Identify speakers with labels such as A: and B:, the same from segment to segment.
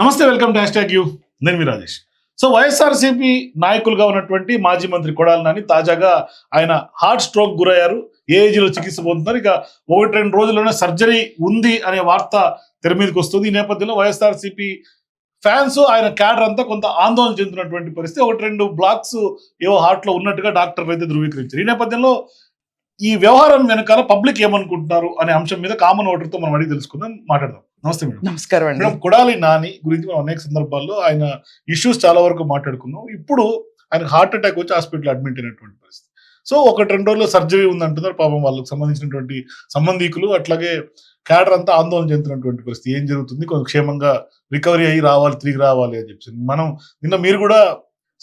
A: నమస్తే welcome to hash you. నేను మీ Rajesh. So YSRCP నాయకులుగా ఉన్నటువంటి మాజీ మంత్రి కొడాలి నాని తాజాగా ఆయన హార్ట్ స్ట్రోక్ గురయ్యారు. ఏ చికిత్స పొందుతున్నారు? ఇక ఒకటి రెండు రోజుల్లోనే సర్జరీ ఉంది అనే వార్త తెర మీదకి వస్తుంది. ఈ నేపథ్యంలో వైఎస్ఆర్సీపీ ఫ్యాన్స్ ఆయన క్యాడర్ అంతా కొంత ఆందోళన చెందుతున్నటువంటి పరిస్థితి. ఒకటి రెండు బ్లాక్స్ ఏవో హార్ట్లో ఉన్నట్టుగా డాక్టర్లు అయితే ధృవీకరించారు. ఈ నేపథ్యంలో ఈ వ్యవహారం వెనకాల పబ్లిక్ ఏమనుకుంటున్నారు అనే అంశం మీద కామన్ ఓటర్తో మనం అడిగి తెలుసుకుందాం మాట్లాడదాం. నమస్తే మేడం.
B: నమస్కారం అండి.
A: మేడం కొడాలి నాని గురించి మనం అనేక సందర్భాల్లో ఆయన ఇష్యూస్ చాలా వరకు మాట్లాడుకున్నాం. ఇప్పుడు ఆయన హార్ట్ అటాక్ వచ్చి హాస్పిటల్ అడ్మిట్ అయినటువంటి పరిస్థితి. సో ఒకటి రెండు రోజుల్లో సర్జరీ ఉందంటున్నారు. పాపం వాళ్ళకి సంబంధించినటువంటి సంబంధికులు అట్లాగే క్యాడర్ అంతా ఆందోళన చెందుతున్నటువంటి పరిస్థితి. ఏం జరుగుతుంది? కొంచెం క్షేమంగా రికవరీ అయ్యి రావాలి తిరిగి రావాలి అని చెప్పి మనం నిన్న మీరు కూడా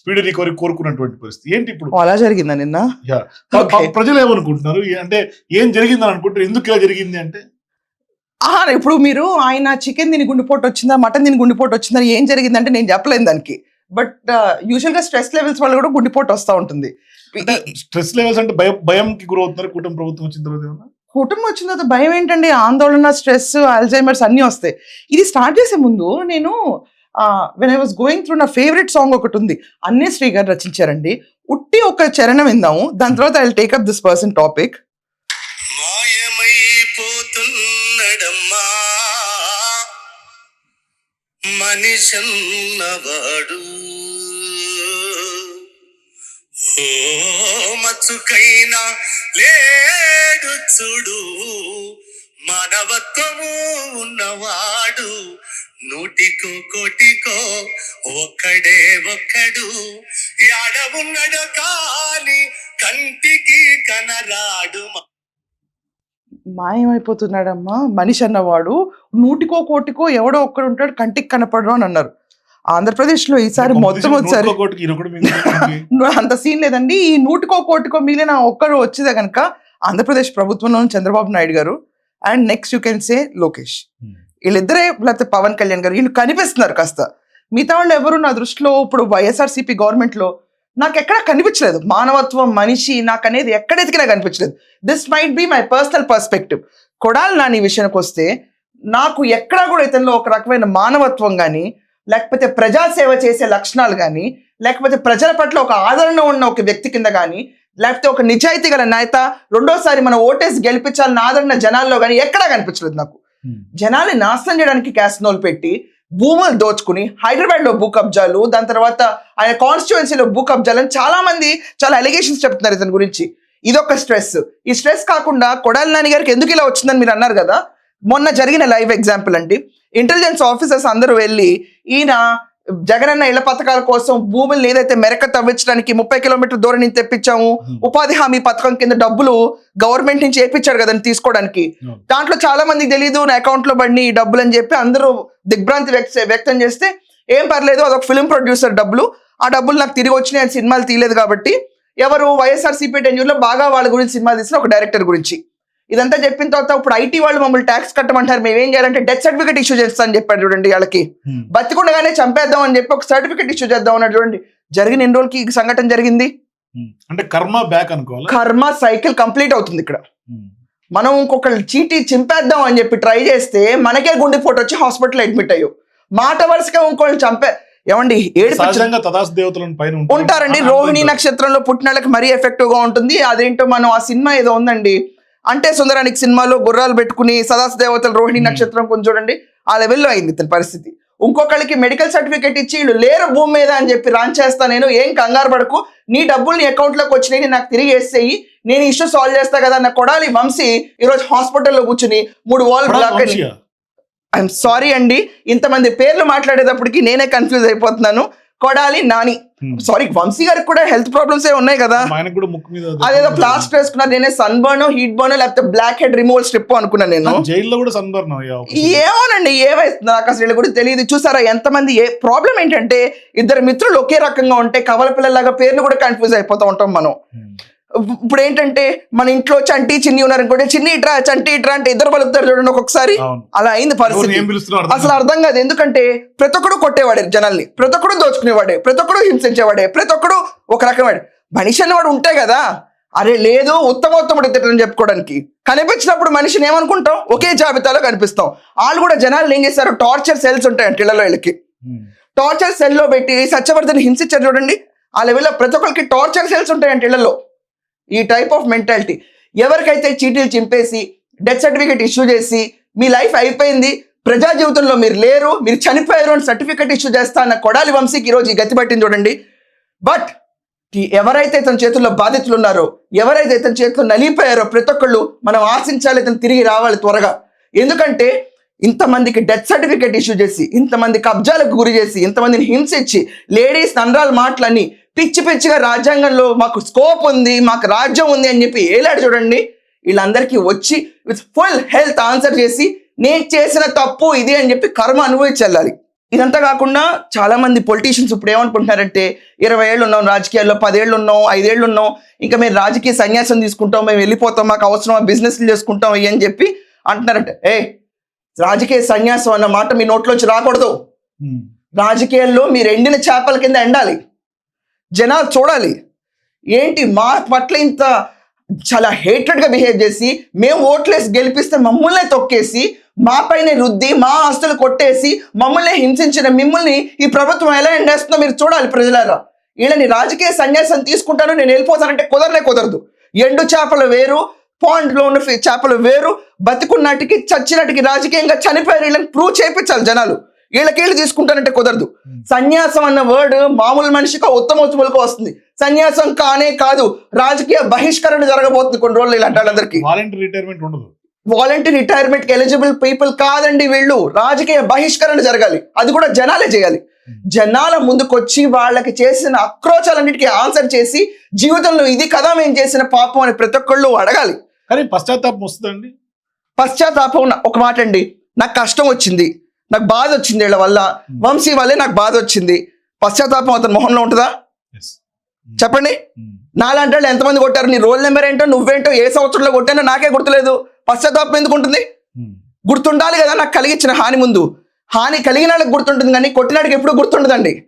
A: స్పీడ్ రికవరీ కోరుకున్నటువంటి పరిస్థితి. ఏంటి ఇప్పుడు?
B: అలా జరిగిందా నిన్న?
A: ప్రజలు ఏమనుకుంటున్నారు అంటే ఏం జరిగిందని అనుకుంటారు ఎందుకు ఇలా జరిగింది అంటే?
B: ఇప్పుడు మీరు ఆయన చికెన్ తిని గుండెపోటు వచ్చిందా మటన్ తిని గుండెపోటు వచ్చిందా ఏం జరిగిందంటే నేను చెప్పలేను దానికి. బట్ యూజువల్గా స్ట్రెస్ లెవెల్స్ వల్ల కూడా గుండెపోటు వస్తూ ఉంటుంది.
A: స్ట్రెస్ లెవెల్స్ అంటే భయం భయంకి గురవుతున్నారు కుటుంబ ప్రభుత్వం వచ్చిన తర్వాత ఏమన్నా?
B: కుటుంబం వచ్చిన తర్వాత భయం ఏంటండి? ఆందోళన స్ట్రెస్ అల్జైమర్స్ అన్నీ వస్తాయి. ఇది స్టార్ట్ చేసే ముందు నేను when I was going through నా ఫేవరెట్ సాంగ్ ఒకటి ఉంది. అన్నీ శ్రీ గారు రచించారండి. ఉట్టి ఒక చరణం విందాము. దాని తర్వాత I take up this person topic
C: మాయమైపోతున్నడమ్మా. మనిషన్నవాడు. మచ్చుకైనా లేడు చూడు. మానవత్వము ఉన్నవా నూటికో కోటికో ఒక్కడే ఒక్కడు. యాడ ఉన్నడు కాని కంటికి కనరాడు
B: మాయమైపోతున్నాడమ్మా మనిషి అన్నవాడు. నూటికో కోటికో ఎవడో ఒక్కడు ఉంటాడు కంటికి కనపడరు అని అన్నారు. ఆంధ్రప్రదేశ్లో ఈసారి మొత్తం వచ్చారు. అంత సీన్ లేదండి. ఈ నూటికో కోటికో మిగిలిన ఒక్కరు వచ్చేదే కనుక ఆంధ్రప్రదేశ్ ప్రభుత్వంలో చంద్రబాబు నాయుడు గారు. And next you can say Lokesh.
A: Hmm.
B: వీళ్ళిద్దరే లేకపోతే పవన్ కళ్యాణ్ గారు వీళ్ళు కనిపిస్తున్నారు కాస్త. మిగతా వాళ్ళు ఎవరు నా దృష్టిలో ఇప్పుడు వైఎస్ఆర్సీపీ గవర్నమెంట్లో నాకు ఎక్కడ కనిపించలేదు. మానవత్వం మనిషి నాకు అనేది ఎక్కడ ఎతికినా కనిపించలేదు. This might be my personal perspective Kodali Nani విషయానికి వస్తే నాకు ఎక్కడా కూడా ఇతనిలో ఒక రకమైన మానవత్వం కానీ లేకపోతే ప్రజాసేవ చేసే లక్షణాలు కానీ లేకపోతే ప్రజల పట్ల ఒక ఆదరణ ఉన్న ఒక వ్యక్తి కింద కానీ లేకపోతే ఒక నిజాయితీ గల నేత రెండోసారి మన ఓటేసి గెలిపించాలని ఆదరణ జనాల్లో కానీ ఎక్కడా కనిపించలేదు నాకు.
A: Hmm.
B: జనాల్ని నాశనం చేయడానికి క్యాసినోలు పెట్టి భూములు దోచుకుని హైదరాబాద్లో భూ కబ్జాలు దాని తర్వాత ఆయన కాన్స్టిట్యువెన్సీలో భూ కబ్జాలు అని చాలా మంది చాలా అలిగేషన్స్ చెప్తున్నారు ఇతని గురించి. ఇదొక స్ట్రెస్ ఈ స్ట్రెస్ కాకుండా కొడాలి నాని గారికి ఎందుకు ఇలా వచ్చిందని మీరు అన్నారు కదా? మొన్న జరిగిన లైవ్ ఎగ్జాంపుల్ అండి. ఇంటెలిజెన్స్ ఆఫీసర్స్ అందరూ వెళ్ళి ఈయన జగనన్న ఇళ్ళ పథకాల కోసం భూములు ఏదైతే మెరక తవ్వించడానికి ముప్పై కిలోమీటర్ దూరం నుంచి తెప్పించాము ఉపాధి హామీ పథకం కింద డబ్బులు గవర్నమెంట్ నుంచి ఏపించారు కదండి తీసుకోవడానికి.
A: అవును.
B: దాంట్లో చాలా మందికి తెలియదు నా అకౌంట్లో పడిన ఈ డబ్బులు అని చెప్పి అందరూ దిగ్భ్రాంతి వ్యక్త వ్యక్తం చేస్తే ఏం పర్లేదు అదొక ఫిల్మ్ ప్రొడ్యూసర్ డబ్బులు ఆ డబ్బులు నాకు తిరిగి వచ్చినాయి సినిమాలు తీయలేదు కాబట్టి ఎవరు వైఎస్ఆర్ సిపి టెన్యూర్లో బాగా వాళ్ళ గురించి సినిమా తీసిన ఒక డైరెక్టర్ గురించి. ఇదంతా చెప్పిన తర్వాత ఇప్పుడు ఐటీ వాళ్ళు మమ్మల్ని ట్యాక్స్ కట్టమంటారు. మేము ఏం చేయాలంటే డెత్ సర్టిఫికేట్ ఇష్యూ చేస్తా అని చెప్పారు చూడండి వాళ్ళకి. బతికుండగానే చంపేద్దాం అని చెప్పి ఒక సర్టిఫికేట్ ఇష్యూ చేద్దాం అన్నాడు చూడండి. జరిగిన ఎన్ని రోజులకి ఈ సంఘటన జరిగింది.
A: అంటే కర్మ బ్యాక్ అనుకోవాలా?
B: కర్మ సైకిల్ కంప్లీట్ అవుతుంది ఇక్కడ. మనం ఇంకొకళ్ళు చీటీ చింపేద్దాం అని చెప్పి ట్రై చేస్తే మనకే గుండెపోటు వచ్చి హాస్పిటల్ అడ్మిట్ అయ్యో మాట వరుసగా ఇంకోళ్ళు చంపే ఏమండి? ఏడు
A: దేవతలను.
B: ఉంటారండి. రోహిణి. నక్షత్రంలో పుట్టిన వాళ్ళకి మరీ ఎఫెక్టివ్గా ఉంటుంది. అదేంటో మనం ఆ సినిమా ఏదో ఉందండి. అంటే సుందరానికి సినిమాలో గుర్రాలు పెట్టుకుని సదాస్ దేవతలు రోహిణి
A: Hmm.
B: నక్షత్రం కొంచెం చూడండి ఆ లెవెల్లో అయింది ఇతని పరిస్థితి ఇంకొకళ్ళకి మెడికల్ సర్టిఫికేట్ ఇచ్చి వీళ్ళు లేరు భూమి మీద అని చెప్పి రాన్ చేస్తా నేను ఏం కంగారు పడకు నీ డబ్బులు నీ అకౌంట్లోకి వచ్చినాయి నాకు తిరిగి వేసేయి నేను ఇష్యూ సాల్వ్ చేస్తా కదా అన్న కొడాలి వంశీ ఈ రోజు హాస్పిటల్లో కూర్చుని మూడు వాల్ బ్లాక్ అని? ఐఎమ్ సారీ అండి ఇంతమంది పేర్లు మాట్లాడేటప్పటికి నేనే కన్ఫ్యూజ్ అయిపోతున్నాను కొడాలి నాని. సారీ వంశీ గారికి కూడా హెల్త్ ప్రాబ్లమ్స్ ఏ ఉన్నాయి కదా.
A: మా ఆయనకు కూడా ముక్కు మీద
B: అదేదో ప్లాస్టర్ వేసుకున్నారు నేనే సన్ బర్న్ హీట్ బర్న్ లేకపోతే బ్లాక్ హెడ్ రిమూవల్ స్ట్రిప్ అనుకున్నాను నేను.
A: జైల్లో కూడా సన్బర్న్ అయ్యా
B: ఏమోనండి ఏమైతుంది నాకు అసలు వీళ్ళ గురించి తెలియదు. చూసారా ఎంతమంది ఏ ప్రాబ్లం ఏంటంటే ఇద్దరు మిత్రులు ఒకే రకంగా ఉంటే కవల పిల్లలాగా పేర్లు కూడా కన్ఫ్యూజ్ అయిపోతూ ఉంటాం మనం. ఇప్పుడు ఏంటంటే మన ఇంట్లో చంటి చిన్ని ఉన్నారు అనుకోండి చిన్ని ఇట్రా చంటి ఇట్రా అంటే ఇద్దరు పలుకుతారు చూడండి ఒక్కొక్కసారి. అలా అయింది పరిస్థితి. అసలు అర్థం కాదు. ఎందుకంటే ప్రతి ఒక్కడు కొట్టేవాడే జనాల్ని. ప్రతి ఒక్కడు దోచుకునేవాడే. ప్రతి ఒక్కడు హింసించేవాడే. ప్రతి ఒక్కడు ఒక రకమైన మనిషి అన్నవాడు ఉంటే కదా అరే లేదు ఉత్తమోత్తముడు ఇద్దరు చెప్పుకోవడానికి. కనిపించినప్పుడు మనిషిని ఏమనుకుంటాం? ఒకే జాబితాలో కనిపిస్తాం. వాళ్ళు కూడా జనాలు ఏం చేస్తారు టార్చర్ సెల్స్ ఉంటాయంట ఇళ్ళలో వీళ్ళకి. టార్చర్ సెల్లో పెట్టి సత్యవర్ధన్ హింసించారు చూడండి. ఆ లెవెల్లో ప్రతి ఒక్కరికి టార్చర్ సెల్స్ ఉంటాయంట ఇళ్ళలో. ఈ టైప్ ఆఫ్ మెంటాలిటీ ఎవరికైతే చీటీలు చింపేసి డెత్ సర్టిఫికేట్ ఇష్యూ చేసి మీ లైఫ్ అయిపోయింది ప్రజా జీవితంలో మీరు లేరు మీరు చనిపోయారు అని సర్టిఫికేట్ ఇష్యూ చేస్తా అన్న కొడాలి వంశీకి ఈరోజు ఈ గతి పట్టింది చూడండి. బట్ ఎవరైతే తన చేతుల్లో బాధితులు ఉన్నారో ఎవరైతే తన చేతుల్లో నలిగిపోయారో ప్రతి ఒక్కళ్ళు మనం ఆశించాలి తను తిరిగి రావాలి త్వరగా. ఎందుకంటే ఇంతమందికి డెత్ సర్టిఫికేట్ ఇష్యూ చేసి ఇంతమంది కబ్జాలకు గురి చేసి ఇంతమందిని హింసించి లేడీస్ నంద్రాల మాటలన్నీ పిచ్చి పిచ్చిగా రాజ్యాంగంలో మాకు స్కోప్ ఉంది మాకు రాజ్యం ఉంది అని చెప్పి ఏలాడు చూడండి. వీళ్ళందరికీ వచ్చి విత్ ఫుల్ హెల్త్ ఆన్సర్ చేసి నేను చేసిన తప్పు ఇది అని చెప్పి కర్మ అనుభవించి వెళ్ళాలి. ఇదంతా కాకుండా చాలా మంది పొలిటీషియన్స్ ఇప్పుడు ఏమనుకుంటున్నారంటే ఇరవై ఏళ్ళు ఉన్నాం రాజకీయాల్లో పదేళ్ళు ఉన్నాం ఐదేళ్ళు ఉన్నాం ఇంకా మేము రాజకీయ సన్యాసం తీసుకుంటాం మేము వెళ్ళిపోతాం మాకు అవసరం బిజినెస్లు చేసుకుంటాం ఇవి అని చెప్పి అంటున్నారంటే. ఏ రాజకీయ సన్యాసం అన్న మాట మీ నోట్లోంచి రాకూడదు. రాజకీయాల్లో మీరు ఎండిన చేపల కింద ఎండాలి. జనాలు చూడాలి. ఏంటి మా పట్ల ఇంత చాలా హేటెడ్గా బిహేవ్ చేసి మేము ఓట్లేసి గెలిపిస్తే మమ్మల్నే తొక్కేసి మా పైన రుద్ది మా ఆస్తులు కొట్టేసి మమ్మల్ని హింసించిన మిమ్మల్ని ఈ ప్రభుత్వం ఎలా ఎండేస్తుందో మీరు చూడాలి ప్రజలారా. వీళ్ళని రాజకీయ సన్యాసం తీసుకుంటాను నేను వెళ్ళిపోతానంటే కుదరనే కుదరదు. ఎండు చేపలు వేరు పాండ్లో ఉన్న చేపలు వేరు బతికున్నటికి చచ్చినటికి రాజకీయంగా చనిపోయారు వీళ్ళని ప్రూవ్ చేయించాలి జనాలు. వీళ్ళకి వీళ్ళు తీసుకుంటానంటే కుదరదు. సన్యాసం అన్న వర్డ్ మామూలు మనిషికి ఉత్తమోత్తములకు వస్తుంది. సన్యాసం కానే కాదు రాజకీయ బహిష్కరణ జరగబోతుంది కొన్ని రోజులు ఇలాంటి వాళ్ళందరికీ.
A: వాలంటీర్ రిటైర్మెంట్ ఉండదు.
B: వాలంటీర్ రిటైర్మెంట్ ఎలిజిబుల్ పీపుల్ కాదండి వీళ్ళు. రాజకీయ బహిష్కరణ జరగాలి. అది కూడా జనాలే చేయాలి. జనాల ముందుకొచ్చి వాళ్ళకి చేసిన అక్రోచాలన్నిటికీ ఆన్సర్ చేసి జీవితంలో ఇది కదా మేము చేసిన పాపం అని ప్రతి ఒక్కళ్ళు అడగాలి.
A: కానీ పశ్చాత్తాపం వస్తుందండి.
B: పశ్చాత్తాపం ఒక మాట అండి నాకు కష్టం వచ్చింది. నాకు బాధ వచ్చింది వీళ్ళ వల్ల. వంశీ వల్లే నాకు బాధ వచ్చింది. పశ్చాత్తాపం అతని మొహంలో ఉంటుందా?
A: Yes.
B: చెప్పండి.
A: Hmm.
B: నాలాంటి వాళ్ళు ఎంతమంది కొట్టారు? నీ రోల్ నెంబర్ ఏంటో నువ్వేంటో ఏ సంవత్సరంలో కొట్టానో నాకే గుర్తులేదు. పశ్చాత్తాపం ఎందుకు ఉంటుంది?
A: Hmm.
B: గుర్తుండాలి కదా నాకు కలిగించిన హాని ముందు. హాని కలిగిన వాళ్ళకి గుర్తుంటుంది కానీ కొట్టినాడికి ఎప్పుడు గుర్తుండదండి.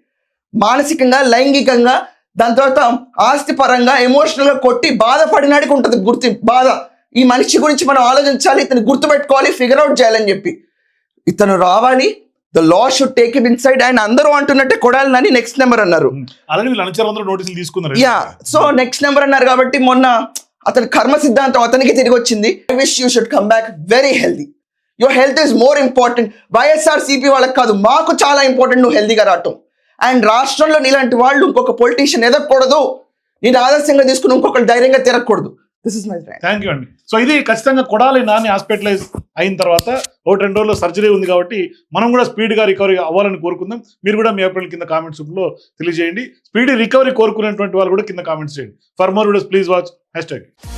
B: మానసికంగా లైంగికంగా దాని తర్వాత ఆస్తి పరంగా ఎమోషనల్గా కొట్టి బాధపడినాడికి ఉంటుంది గుర్తి బాధ. ఈ మనిషి గురించి మనం ఆలోచించాలి ఇతను గుర్తుపెట్టుకోవాలి ఫిగర్ అవుట్ చేయాలని చెప్పి. ఇతను రావాలి the law should take it inside and అందరూ అంటున్నట్టే కొడాలని నెక్స్ట్ నెంబర్ అన్నారు.
A: తీసుకున్నారు.
B: యా సో నెక్స్ట్ నెంబర్ అన్నారు కాబట్టి మొన్న అతని కర్మ సిద్ధాంతం అతనికి తిరిగి వచ్చింది. I wish you should come back very healthy your health is more important YSR CP వాళ్ళకి కాదు మాకు చాలా ఇంపార్టెంట్ నువ్వు హెల్దీగా రావటం. అండ్ రాష్ట్రంలో నీలాంటి వాళ్ళు ఇంకొక పొలిటీషియన్ ఎదగకూడదు. నేను ఆదర్శంగా తీసుకుని ఇంకొకరు ధైర్యంగా తిరగకూడదు. This is my friend
A: thank you అండి సో ఇది ఖచ్చితంగా కొడాలి నాని హాస్పిటలైజ్ అయిన తర్వాత ఒకటి రెండు రోజుల్లో సర్జరీ ఉంది కాబట్టి మనం కూడా స్పీడ్గా రికవరీ అవ్వాలని కోరుకుందాం. మీరు కూడా మీ అభిప్రాయాలు కింద కామెంట్స్లో తెలియజేయండి. స్పీడ్ రికవరీ కోరుకునేటువంటి వాళ్ళు కూడా కింద కామెంట్స్ చేయండి. For more videos please watch. Hashtag